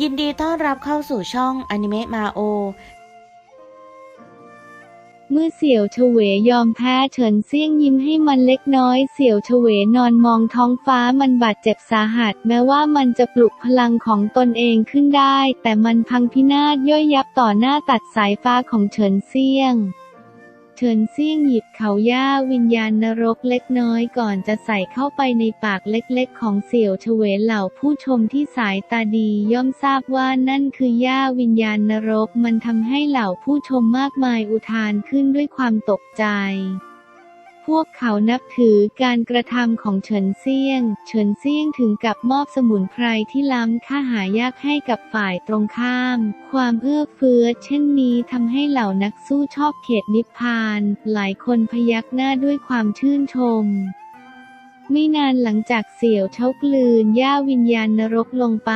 ยินดีต้อนรับเข้าสู่ช่องอนิเมะมาโอ เมื่อเสี่ยวเฉวยยอมแพ้เฉินเซี่ยงยิ้มให้มันเล็กน้อย เสี่ยวเฉวนอนมองท้องฟ้ามันบาดเจ็บสาหัส แม้ว่ามันจะปลุกพลังของตนเองขึ้นได้ แต่มันพังพินาศย่อยยับต่อหน้าตัดสายฟ้าของเฉินเซี่ยง เฉินเซี่ยงหยิบเขาย่าวิญญาณนรกเล็กน้อยก่อนจะใส่เข้าไปในปากเล็กๆ ของเสี่ยวเฉวยเหล่าผู้ชมที่สายตาดีย่อมทราบว่านั่นคือย่าวิญญาณนรกมันทำให้เหล่าผู้ชมมากมายอุทานขึ้นด้วยความตกใจ พวกเขานับถือการกระทำของเฉินเซียง เฉินเซียงถึงกับมอบสมุนไพรที่ล้ำค่าหายากให้กับฝ่ายตรงข้าม ความเอื้อเฟื้อเช่นนี้ทำให้เหล่านักสู้ชอบเขตนิพพาน หลายคนพยักหน้าด้วยความชื่นชม ไม่นานหลังจากเสี่ยวเช้ากลืนย่าวิญญาณนรกลงไป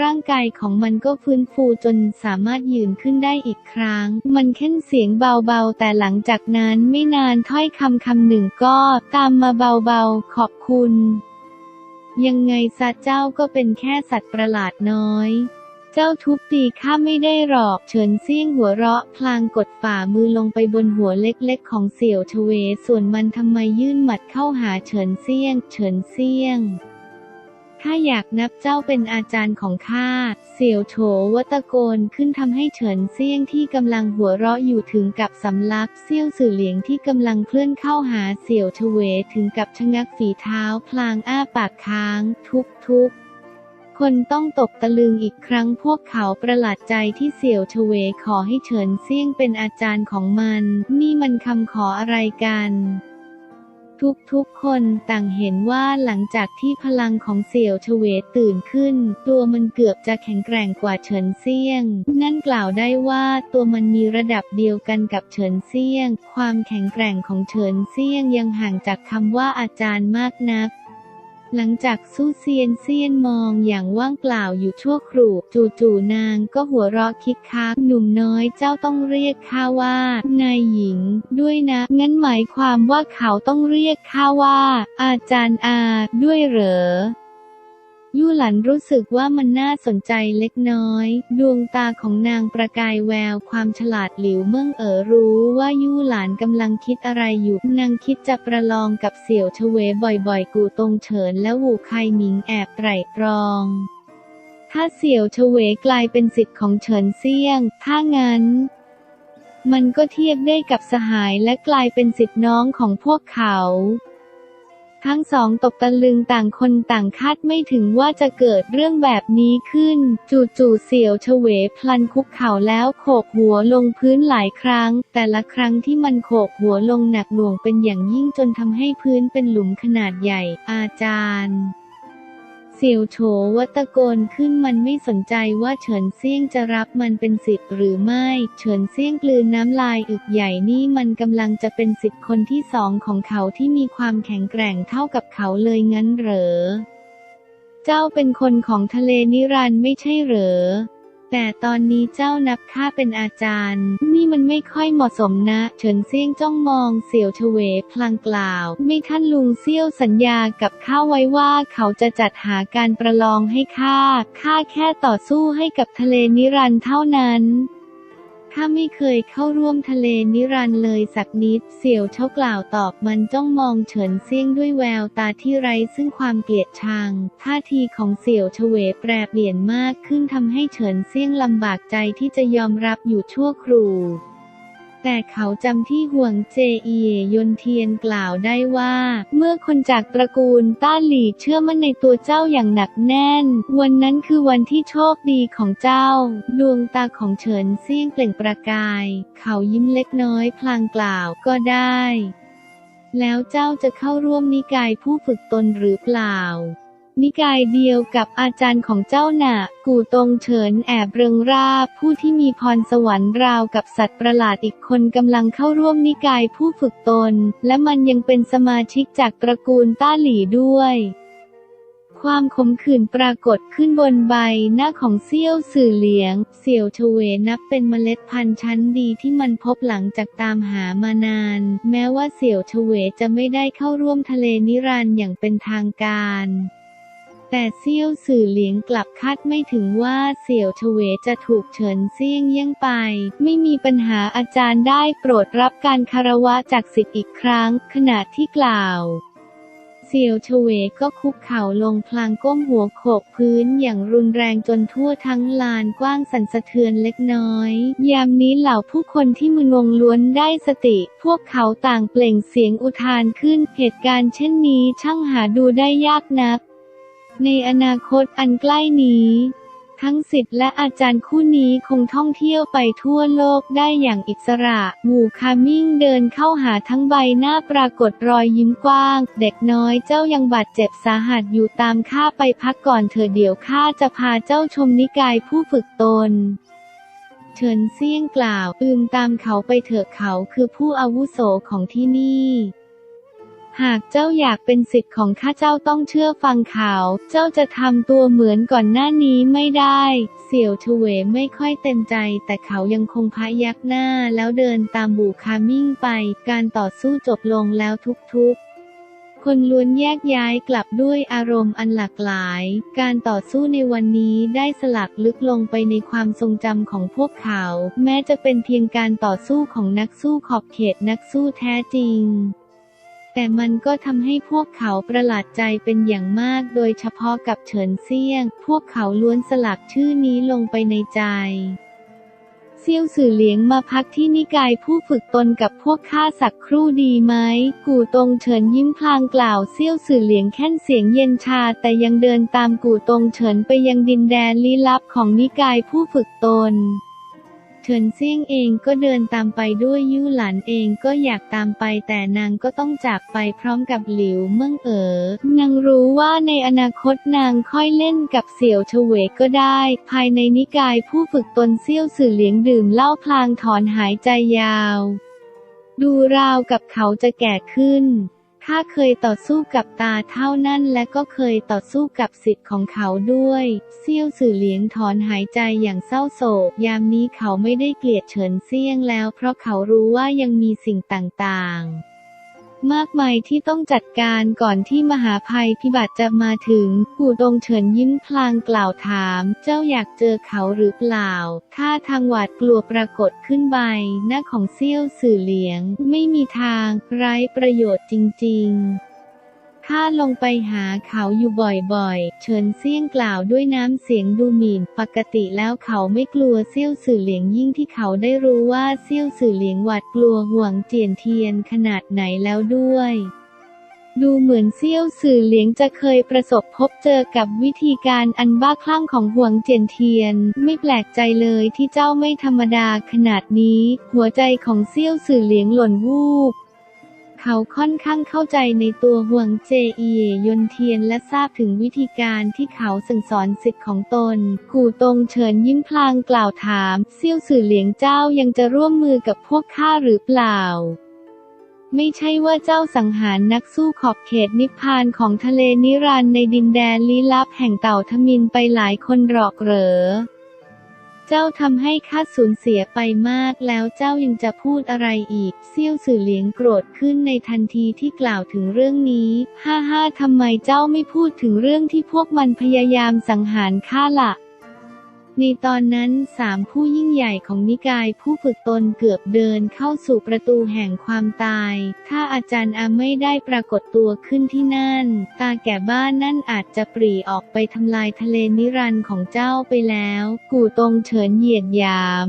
ร่างกายของมันก็ฟื้นฟูจนสามารถยืนขึ้นได้อีกครั้ง มันแค่นเสียงเบาๆ แต่หลังจากนั้นไม่นานถ้อยคำคำหนึ่งก็ตามมาเบาๆ ขอบคุณ ยังไงซะเจ้าก็เป็นแค่สัตว์ประหลาดน้อย เจ้าทุบตีข้าไม่ได้หรอก เฉินเซี่ยงหัวเราะ พลางกดฝ่ามือลงไปบนหัวเล็กๆ ของเสี่ยวเฉวส่วนมันทำไมยื่นหมัดเข้าหาเฉินเซี่ยง เฉินเซี่ยงข้าอยากนับเจ้าเป็นอาจารย์ของข้า เสี่ยวโฉวตะโกนขึ้นทำให้เฉินเซี่ยงที่กำลังหัวเราะอยู่ถึงกับสำลักเซี่ยวสื่อเหลียงที่กำลังเคลื่อนเข้าหาเสี่ยวเฉวถึงกับชะงักฝีเท้า พลางอ้าปากค้าง ทุบทุบ คนต้องตกตะลึงอีกครั้งพวกเขาประหลาดใจที่เสี่ยวเฉวขอให้เฉินเซี่ยงเป็นอาจารย์ของมัน นี่มันคำขออะไรกันทุกๆ คนต่างเห็นว่าหลังจากที่พลังของเสี่ยวเฉวตื่นขึ้น ตัวมันเกือบจะแข็งแกร่งกว่าเฉินเซี่ยง นั่นกล่าวได้ว่าตัวมันมีระดับเดียวกันกับเฉินเซี่ยง ความแข็งแกร่งของเฉินเซี่ยงยังห่างจากคำว่าอาจารย์มากนัก หลังจากสู้เซียนเซียนมองอย่างว่างเปล่าอยู่ชั่วครู่จู่ๆนางก็หัวเราะคิกคักหนุ่มน้อยเจ้าต้องเรียกข้าว่า นายหญิง ด้วยนะ งั้นหมายความว่าเขาต้องเรียกข้าว่า อาจารย์อา ด้วยเหรอ ยู่หลันรู้สึกว่ามันน่าสนใจเล็กน้อย ดวงตาของนางประกายแววความฉลาดหลิวเมื่งเอ๋อรู้ว่ายู่หลานกำลังคิดอะไรอยู่นางคิดจะประลองกับเสี่ยวเฉวบ่อยๆ กูตรงเฉินและหูไคหมิงแอบไตร่ตรอง ถ้าเสี่ยวเฉวกลายเป็นสิทธิ์ของเฉินเซี่ยง ถ้างั้น มันก็เทียบได้กับสหายและกลายเป็นสิทธิ์น้องของพวกเขา ทั้งสองตกตะลึงต่างคนต่างคาดไม่ถึงว่าจะเกิดเรื่องแบบนี้ขึ้น จู่ๆเสี่ยวเฉวพลันคุกเข่าแล้วโขกหัวลงพื้นหลายครั้ง แต่ละครั้งที่มันโขกหัวลงหนักหน่วงเป็นอย่างยิ่งจนทำให้พื้นเป็นหลุมขนาดใหญ่ อาจารย์ เสี่ยวโฉวตะโกนขึ้นมันไม่สนใจว่าเฉินเซี่ยงจะรับมันเป็นสิทธิ์หรือไม่ เฉินเซี่ยงกลืนน้ำลายอึกใหญ่นี่มันกำลังจะเป็นสิทธิ์คนที่สองของเขาที่มีความแข็งแกร่งเท่ากับเขาเลยงั้นเหรอ เจ้าเป็นคนของทะเลนิรันต์ไม่ใช่เหรอ แต่ตอนนี้เจ้านับข้าเป็นอาจารย์ นี่มันไม่ค่อยเหมาะสมนะ เฉินเซียงจ้องมองเสี่ยวเฉวพลางกล่าว ไม่ท่านลุงเซี่ยวสัญญากับข้าไว้ว่าเขาจะจัดหาการประลองให้ข้า ข้าแค่ต่อสู้ให้กับทะเลนิรันด์เท่านั้น ถ้าไม่เคยเข้าร่วมทะเลนิรันเลยสักนิด เสี่ยวเช่ากล่าวตอบมันจ้องมองเฉินเซี่ยงด้วยแววตาที่ไร้ซึ่งความเกลียดชัง ท่าทีของเสี่ยวเฉวแปรเปลี่ยนมากขึ้นทำให้เฉินเซี่ยงลำบากใจที่จะยอมรับอยู่ชั่วครู่ แต่เขาจำที่ห่วงเจเอียยนเทียนกล่าวได้ว่า เมื่อคนจากตระกูลต้าหลีเชื่อมั่นในตัวเจ้าอย่างหนักแน่น วันนั้นคือวันที่โชคดีของเจ้า ดวงตาของเฉินเซี่ยงเปล่งประกาย เขายิ้มเล็กน้อยพลางกล่าวก็ได้ แล้วเจ้าจะเข้าร่วมนิกายผู้ฝึกตนหรือเปล่า นิกายเดียวกับอาจารย์ของเจ้าหน่ะกูตรงเฉินแอบเริงราบผู้ที่มีพรสวรรค์ราวกับสัตว์ประหลาดอีกคนกำลังเข้าร่วมนิกายผู้ฝึกตน และมันยังเป็นสมาชิกจากตระกูลต้าหลี่ด้วยความขมขื่นปรากฏขึ้นบนใบหน้าของเซี่ยวสื่อเหลียง เสี่ยวเฉวนับเป็นเมล็ดพันธุ์ชั้นดีที่มันพบหลังจากตามหามานาน แม้ว่าเสี่ยวเฉวจะไม่ได้เข้าร่วมทะเลนิรันด์อย่างเป็นทางการ แต่เซี่ยวสื่อเหลียงกลับคาดไม่ถึงว่าเสี่ยวเฉวจะถูกเฉินเซี่ยงเยี่ยงไป ไม่มีปัญหาอาจารย์ได้โปรดรับการคารวะจากสิทธิ์อีกครั้ง ขณะที่กล่าวเสี่ยวเฉวก็คุกเข่าลงพลางก้มหัวโขกพื้นอย่างรุนแรงจนทั่วทั้งลานกว้างสั่นสะเทือนเล็กน้อย ยามนี้เหล่าผู้คนที่มึนงงล้วนได้สติ พวกเขาต่างเปล่งเสียงอุทานขึ้น เหตุการณ์เช่นนี้ช่างหาดูได้ยากนัก ในอนาคตอันใกล้นี้ ทั้งสิทธิ์และอาจารย์คู่นี้คงท่องเที่ยวไปทั่วโลกได้อย่างอิสระ หมู่คามิ่งเดินเข้าหาทั้งใบหน้าปรากฏรอยยิ้มกว้าง เด็กน้อยเจ้ายังบาดเจ็บสาหัสอยู่ตามข้าไปพักก่อนเถอเดี๋ยวข้าจะพาเจ้าชมนิกายผู้ฝึกตนเฉินเซี่ยงกล่าว อืมตามเขาไปเถอะเขาคือผู้อาวุโสของที่นี่ หากเจ้าอยากเป็นสิทธิ์ของข้าเจ้าต้องเชื่อฟังเขาเจ้าจะทำตัวเหมือนก่อนหน้านี้ไม่ได้ เสี่ยวเฉวไม่ค่อยเต็มใจ แต่เขายังคงพะยักหน้าแล้วเดินตามบูคามิ่งไป การต่อสู้จบลงแล้วทุกๆคนล้วนแยกย้ายกลับด้วยอารมณ์อันหลากหลาย การต่อสู้ในวันนี้ได้สลักลึกลงไปในความทรงจำของพวกเขา แม้จะเป็นเพียงการต่อสู้ของนักสู้ขอบเขตนักสู้แท้จริง แต่มันก็ทำให้พวกเขาประหลาดใจเป็นอย่างมาก โดยเฉพาะกับเฉินเซี่ยง พวกเขาล้วนสลักชื่อนี้ลงไปในใจเซี่ยวสื่อเหลียงมาพักที่นิกายผู้ฝึกตนกับพวกข้าสักครู่ดีไหม กู่ตงเฉินยิ้มพลางกล่าวเซี่ยวสื่อเหลียงแค่นเสียงเย็นชาแต่ยังเดินตามกู่ตงเฉินไปยังดินแดนลี้ลับของนิกายผู้ฝึกตน เฉินเซี่ยงเองก็เดินตามไปด้วยยู่หลานเองก็อยากตามไปแต่นางก็ต้องจากไปพร้อมกับหลิวเมิ่งเอ๋อนางรู้ว่าในอนาคตนางค่อยเล่นกับเสี่ยวเฉวก็ได้ ภายในนิกายผู้ฝึกตนเซี่ยวสื่อเหลียงดื่มเหล้าพลางถอนหายใจยาว ดูราวกับเขาจะแก่ขึ้น ข้าเคยต่อสู้กับตาเท่านั้นและก็เคยต่อสู้กับสิทธิ์ของเขาด้วยเซี่ยวสื่อเหลียงถอนหายใจอย่างเศร้าโศก ยามนี้เขาไม่ได้เกลียดเฉินเซี่ยงแล้ว เพราะเขารู้ว่ายังมีสิ่งต่างๆ มากมายที่ต้องจัดการก่อนที่มหาภัยพิบัติจะมาถึงกู่ดงเฉินยิ้มพลางกล่าวถาม เจ้าอยากเจอเขาหรือเปล่า ถ้าทางหวาดกลัวปรากฏขึ้นใบหน้าของเซี่ยวสื่อเหลียง ไม่มีทาง ไร้ประโยชน์จริง ๆ ข้าลงไปหาเขาอยู่บ่อยๆ เฉินเซี่ยงกล่าวด้วยน้ำเสียงดูหมิ่น ปกติแล้วเขาไม่กลัวเซี่ยวสื่อเหลียงยิ่งที่เขาได้รู้ว่าเซี่ยวสื่อเหลียงหวาดกลัวห่วงเจียนเทียนขนาดไหนแล้วด้วยดูเหมือนเซี่ยวสื่อเหลียงจะเคยประสบพบเจอกับวิธีการอันบ้าคลั่งของห่วงเจียนเทียน ไม่แปลกใจเลยที่เจ้าไม่ธรรมดาขนาดนี้ หัวใจของเซี่ยวสื่อเหลียงหล่นวูบ เขาค่อนข้างเข้าใจในตัวห่วงเจอีเยยนเทียนและทราบถึงวิธีการที่เขาสั่งสอนสิทธิ์ของตน กู่ตงเฉินยิ้มพลางกล่าวถามเซี่ยวสื่อเหลียงเจ้ายังจะร่วมมือกับพวกข้าหรือเปล่าไม่ใช่ว่าเจ้าสังหารนักสู้ขอบเขตนิพพานของทะเลนิรันในดินแดนลี้ลับแห่งเต่าทมินไปหลายคนหรอกเหรอ เจ้าทำให้ข้าสูญเสียไปมากแล้วเจ้ายังจะพูดอะไรอีกเซี่ยวสื่อเหลียงโกรธขึ้นในทันทีที่กล่าวถึงเรื่องนี้ ฮ่าฮ่าทำไมเจ้าไม่พูดถึงเรื่องที่พวกมันพยายามสังหารข้าล่ะ ในตอนนั้นสามผู้ยิ่งใหญ่ของนิกายผู้ฝึกตนเกือบเดินเข้าสู่ประตูแห่งความตาย ถ้าอาจารย์อาไม่ได้ปรากฏตัวขึ้นที่นั่น ตาแก่บ้านนั่นอาจจะปรีออกไปทำลายทะเลนิรันดร์ของเจ้าไปแล้ว กู่ตงเฉินเหยียดหยาม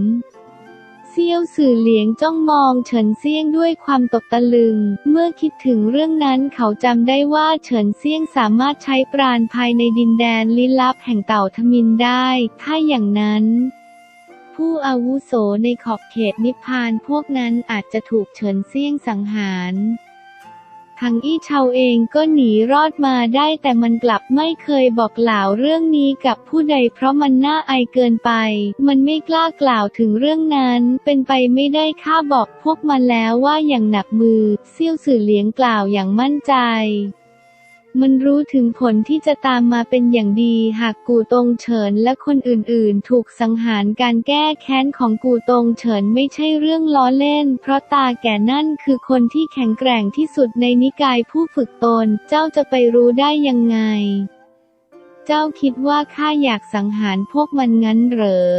เซี่ยวสื่อเหลียงจ้องมองเฉินเซี่ยงด้วยความตกตะลึง เมื่อคิดถึงเรื่องนั้นเขาจำได้ว่าเฉินเซี่ยงสามารถใช้ปราณภายในดินแดนลี้ลับแห่งเต่าทมินได้ ถ้าอย่างนั้น ผู้อาวุโสในขอบเขตนิพพานพวกนั้นอาจจะถูกเฉินเซี่ยงสังหาร ทังอี้เชาเองก็หนีรอดมาได้แต่มันกลับไม่เคยบอกกล่าวเรื่องนี้กับผู้ใดเพราะมันน่าอายเกินไป มันไม่กล้ากล่าวถึงเรื่องนั้น เป็นไปไม่ได้ข้าบอกพวกมันแล้วว่าอย่างหนักมือเซี่ยวสื่อเหลียงกล่าวอย่างมั่นใจ มันรู้ถึงผลที่จะตามมาเป็นอย่างดี หากกูตงเฉินและคนอื่นๆ ถูกสังหารการแก้แค้นของกูตงเฉินไม่ใช่เรื่องล้อเล่น เพราะตาแก่นั่นคือคนที่แข็งแกร่งที่สุดในนิกายผู้ฝึกตน เจ้าจะไปรู้ได้ยังไง เจ้าคิดว่าข้าอยากสังหารพวกมันงั้นเหรอ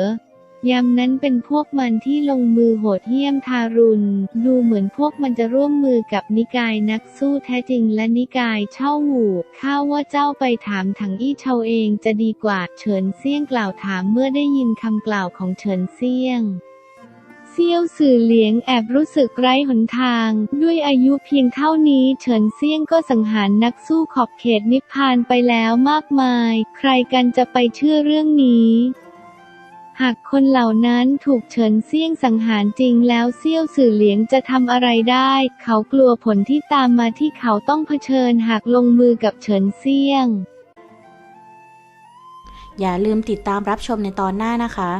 ยามนั้นเป็นพวกมันที่ลงมือโหดเหี้ยมทารุณ ดูเหมือนพวกมันจะร่วมมือกับนิกายนักสู้แท้จริงและนิกายเช่าหูข้าว่าเจ้าไปถามถังอี้เชาเองจะดีกว่าเฉินเซี่ยงกล่าวถามเมื่อได้ยินคำกล่าวของเฉินเซี่ยงเซี่ยวสื่อเหลียงแอบรู้สึกไร้หนทาง ด้วยอายุเพียงเท่านี้เฉินเซี่ยงก็สังหารนักสู้ขอบเขตนิพพานไปแล้วมากมาย ใครกันจะไปเชื่อเรื่องนี้ หากคนเหล่านั้นถูกเฉินเซี่ยงสังหารจริงแล้วเซี่ยวสื่อเหลียงจะทำอะไรได้ เขากลัวผลที่ตามมาที่เขาต้องเผชิญหากลงมือกับเฉินเซี่ยง อย่าลืมติดตามรับชมในตอนหน้านะคะ